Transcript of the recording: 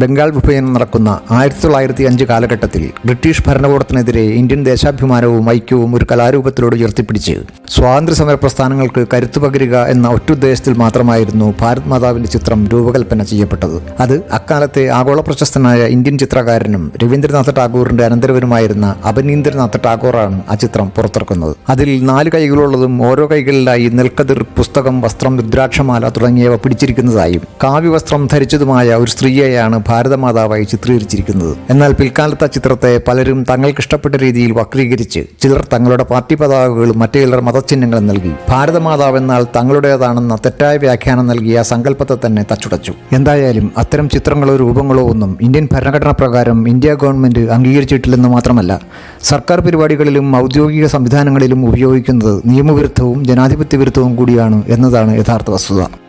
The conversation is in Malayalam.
ബംഗാൾ വിഭജനം നടക്കുന്ന ആയിരത്തി തൊള്ളായിരത്തി അഞ്ച് കാലഘട്ടത്തിൽ ബ്രിട്ടീഷ് ഭരണകൂടത്തിനെതിരെ ഇന്ത്യൻ ദേശാഭിമാനവും ഐക്യവും ഒരു കലാരൂപത്തിലൂടെ ഉയർത്തിപ്പിടിച്ച് സ്വാതന്ത്ര്യ സമര പ്രസ്ഥാനങ്ങൾക്ക് കരുത്തു പകരുക എന്ന ഒറ്റുദ്ദേശത്തിൽ മാത്രമായിരുന്നു ഭാരത് മാതാവിന്റെ ചിത്രം രൂപകൽപ്പന ചെയ്യപ്പെട്ടത്. അത് അക്കാലത്തെ ആഗോള പ്രശസ്തനായ ഇന്ത്യൻ ചിത്രകാരനും രവീന്ദ്രനാഥ ടാഗോറിന്റെ അനന്തരവനുമായിരുന്ന അഭിനീന്ദ്രനാഥ ടാഗോറാണ് ആ ചിത്രം പുറത്തിറക്കുന്നത്. അതിൽ നാല് കൈകളുള്ളതും ഓരോ കൈകളിലായി നെൽക്കതിർ പുസ്തകം വസ്ത്രം രുദ്രാക്ഷമാല തുടങ്ങിയവ പിടിച്ചിരിക്കുന്നതായും കാവ്യവസ്ത്രം ധരിച്ചതുമായ ഒരു സ്ത്രീയെയാണ് ഭാരതമാതാവായി ചിത്രീകരിച്ചിരിക്കുന്നത്. എന്നാൽ പിൽക്കാലത്തെ ചിത്രത്തെ പലരും തങ്ങൾക്ക് ഇഷ്ടപ്പെട്ട രീതിയിൽ വക്രീകരിച്ച് ചിലർ തങ്ങളുടെ പാർട്ടി പതാകകളും മറ്റു ചിലർ മതചിഹ്നങ്ങളും നൽകി. ഭാരതമാതാവ് എന്നാൽ തങ്ങളുടേതാണെന്ന തെറ്റായ വ്യാഖ്യാനം നൽകിയ സങ്കല്പത്തെ തന്നെ തച്ചുടച്ചു. എന്തായാലും അത്തരം ചിത്രങ്ങളോ രൂപങ്ങളോ ഒന്നും ഇന്ത്യൻ ഭരണഘടന പ്രകാരം ഇന്ത്യ ഗവൺമെന്റ് അംഗീകരിച്ചിട്ടില്ലെന്ന് മാത്രമല്ല സർക്കാർ പരിപാടികളിലും ഔദ്യോഗിക സംവിധാനങ്ങളിലും ഉപയോഗിക്കുന്നത് നിയമവിരുദ്ധവും ജനാധിപത്യ വിരുദ്ധവും കൂടിയാണ് എന്നതാണ് യഥാർത്ഥ വസ്തുത.